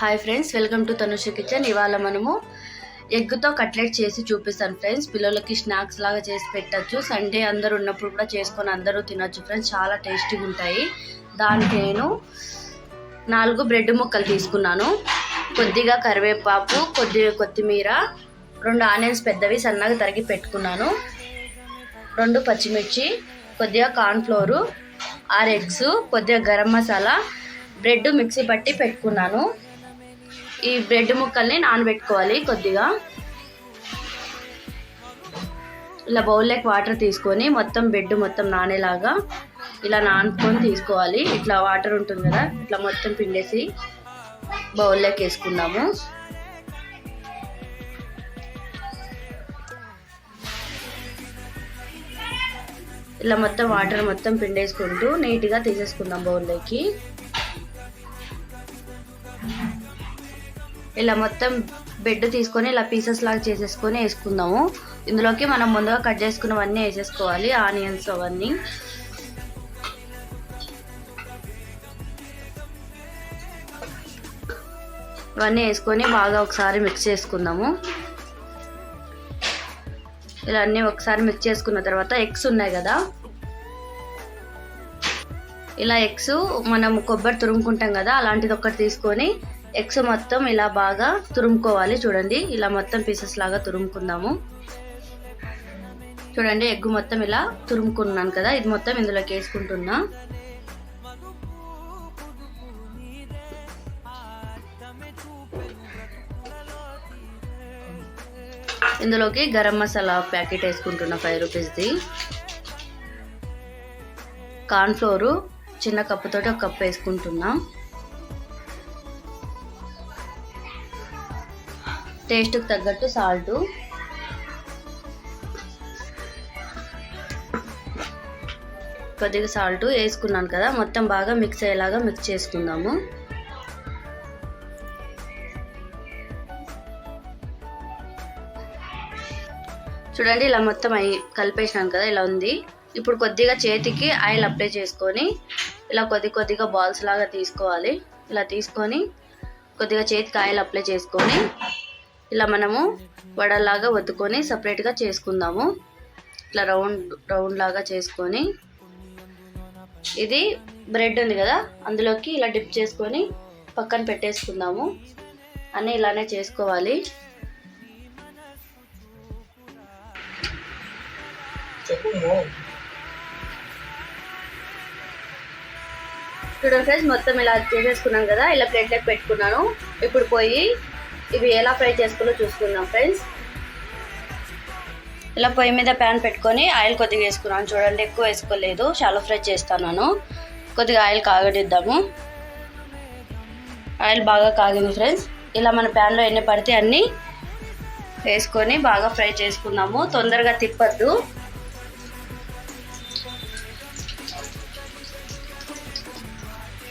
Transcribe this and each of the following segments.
Hi friends welcome to Tanusha kitchen ఇవాళ మనము ఎగ్తో cutlet చేసి చూపిస్తాను ఫ్రెండ్స్ పిల్లలకి స్నాక్స్ లాగా చేసి పెట్టచ్చు. సండే అందరు ఉన్నప్పుడు కూడా చేసుకొని అందరూ తినొచ్చు ఫ్రెండ్స్ చాలా టేస్టీగా ఉంటాయి. దానికి నేను నాలుగు బ్రెడ్ ముక్కలు తీసుకున్నాను. కొద్దిగా కరివేపాకు కొద్దిగా కొత్తిమీర రెండు ఆనియన్స్ పెద్దవి సన్నగా తరిగి పెట్టుకున్నాను. రెండు పచ్చిమిర్చి కొద్దిగా కార్న్ఫ్లోరు ఆరు ఎగ్స్ కొద్దిగా గరం మసాలా బ్రెడ్ మిక్సీ పట్టి పెట్టుకున్నాను. ఈ బ్రెడ్ ముక్కల్ని నానబెట్టుకోవాలి కొద్దిగా. ఇలా బౌల్లోకి వాటర్ తీసుకొని మొత్తం బెడ్ మొత్తం నానేలాగా ఇలా నానుకొని తీసుకోవాలి. ఇట్లా వాటర్ ఉంటుంది కదా ఇట్లా మొత్తం పిండేసి బౌల్లోకి వేసుకుందాము. ఇలా మొత్తం వాటర్ మొత్తం పిండేసుకుంటూ నీట్గా తీసేసుకుందాం బౌల్లోకి ఇలా మొత్తం బెడ్ తీసుకొని ఇలా పీసెస్ లాగా చేసేసుకొని వేసుకుందాము. ఇందులోకి మనం ముందుగా కట్ చేసుకున్నవన్నీ వేసేసుకోవాలి ఆనియన్స్ అవన్నీ. ఇవన్నీ వేసుకొని బాగా ఒకసారి మిక్స్ చేసుకుందాము. ఇలా అన్నీ ఒకసారి మిక్స్ చేసుకున్న తర్వాత ఎగ్స్ ఉన్నాయి కదా. ఇలా ఎగ్స్ మనం కొబ్బరి తురుముకుంటాం కదా అలాంటిది ఒకటి తీసుకొని ఎగ్స్ మొత్తం ఇలా బాగా తురుముకోవాలి. చూడండి ఇలా మొత్తం పీసెస్ లాగా తురుముకుందాము. చూడండి ఎగ్ మొత్తం ఇలా తురుముకున్నాను కదా ఇది మొత్తం ఇందులోకి వేసుకుంటున్నా. ఇందులోకి గరం మసాలా ప్యాకెట్ వేసుకుంటున్నా ఫైవ్ రూపీస్ది. కార్న్ఫ్లోరు చిన్న కప్పుతోటి ఒక కప్ వేసుకుంటున్నాం. టేస్ట్కి తగ్గట్టు సాల్ట్. కొద్దిగా సాల్ట్ వేసుకున్నాను కదా మొత్తం బాగా మిక్స్ అయ్యేలాగా మిక్స్ చేసుకుందాము. చూడండి ఇలా మొత్తం అయి కలిపేసినాను కదా ఇలా ఉంది. ఇప్పుడు కొద్దిగా చేతికి ఆయిల్ అప్లై చేసుకొని ఇలా కొద్ది కొద్దిగా బాల్స్ లాగా తీసుకోవాలి. ఇలా తీసుకొని కొద్దిగా చేతికి ఆయిల్ అప్లై చేసుకొని ఇలా మనము వడలాగా వత్తుకొని సపరేట్గా చేసుకుందాము. ఇట్లా రౌండ్ రౌండ్ లాగా చేసుకొని. ఇది బ్రెడ్ ఉంది కదా అందులోకి ఇలా డిప్ చేసుకొని పక్కన పెట్టేసుకుందాము. అన్నీ ఇలానే చేసుకోవాలి. చూడండి ఫ్రెండ్స్ మొత్తం ఇలా చేసేసుకున్నాం కదా ఇలా ప్లేట్లోకి పెట్టుకున్నాను. ఇప్పుడు పోయి ఇవి ఎలా ఫ్రై చేసుకోవాలో చూసుకుందాం ఫ్రెండ్స్. ఇలా పొయ్యి మీద ప్యాన్ పెట్టుకొని ఆయిల్ కొద్దిగా వేసుకున్నాను. చూడండి ఎక్కువ వేసుకోలేదు. షాలో ఫ్రై చేస్తాను కొద్దిగా ఆయిల్ కాగడిద్దాము ఆయిల్ బాగా కాగింది ఫ్రెండ్స్. ఇలా మన ప్యాన్లో ఎన్ని పడితే అన్నీ వేసుకొని బాగా ఫ్రై చేసుకుందాము. తొందరగా తిప్పద్దు.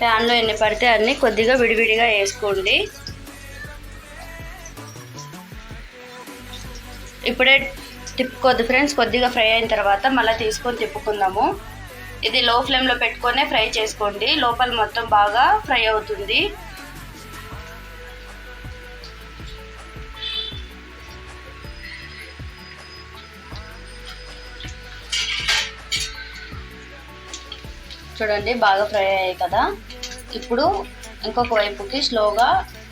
ప్యాన్లో ఎన్ని పడితే అన్నీ కొద్దిగా విడివిడిగా వేసుకోండి. ఇప్పుడే తిప్పుకోద్దు ఫ్రెండ్స్ కొద్దిగా ఫ్రై అయిన తర్వాత మళ్ళీ తీసుకొని తిప్పుకుందాము. ఇది లో ఫ్లేమ్లో పెట్టుకొని ఫ్రై చేసుకోండి. లోపల మొత్తం బాగా ఫ్రై అవుతుంది. చూడండి బాగా ఫ్రై అయ్యాయి కదా. ఇప్పుడు ఇంకొక వైపుకి స్లోగా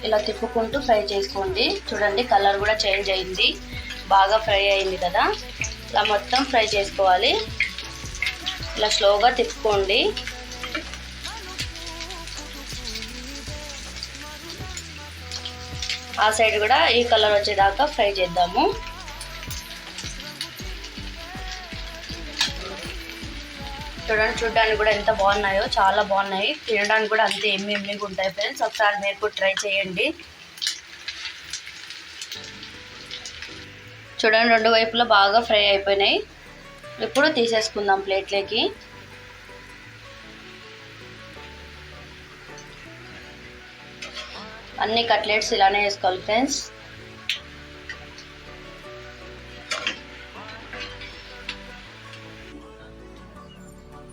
ఇలా తిప్పుకుంటూ ఫ్రై చేసుకోండి. చూడండి కలర్ కూడా చేంజ్ అయింది. బాగా ఫ్రై అయింది కదా. ఇలా మొత్తం ఫ్రై చేసుకోవాలి. ఇలా స్లోగా తిప్పుకోండి. ఆ సైడ్ కూడా ఈ కలర్ వచ్చేదాకా ఫ్రై చేద్దాము. చూడండి చూడడానికి కూడా ఎంత బాగున్నాయో చాలా బాగున్నాయి. తినడానికి కూడా అంతే ఎమ్మి ఎమ్మిగా ఉంటాయి ఫ్రెండ్స్ ఒకసారి మీరు కూడా ట్రై చేయండి. చూడండి రెండు వైపులా బాగా ఫ్రై అయిపోయినాయి. ఇప్పుడు తీసేసుకుందాం ప్లేట్లోకి. అన్ని కట్లెట్స్ ఇలానే వేసుకోవాలి ఫ్రెండ్స్.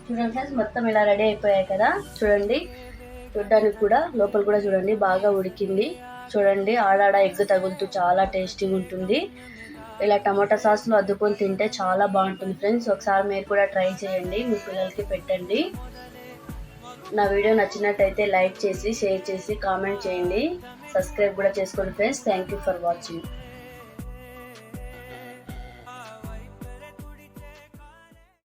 చూడండి ఫ్రెండ్స్ మొత్తం ఇలా రెడీ అయిపోయాయి కదా. చూడండి చూడడానికి కూడా లోపల కూడా చూడండి బాగా ఉడికింది. చూడండి ఆడాడ ఎగ్ తగులుతూ చాలా టేస్టీగా ఉంటుంది. ఇలా టమాటా సాస్లో అద్దుకొని తింటే చాలా బాగుంటుంది ఫ్రెండ్స్. ఒకసారి మీరు కూడా ట్రై చేయండి మీ పిల్లలకి పెట్టండి. నా వీడియో నచ్చినట్టయితే లైక్ చేసి షేర్ చేసి కామెంట్ చేయండి. సబ్స్క్రైబ్ కూడా చేసుకోండి friends. Thank you for watching.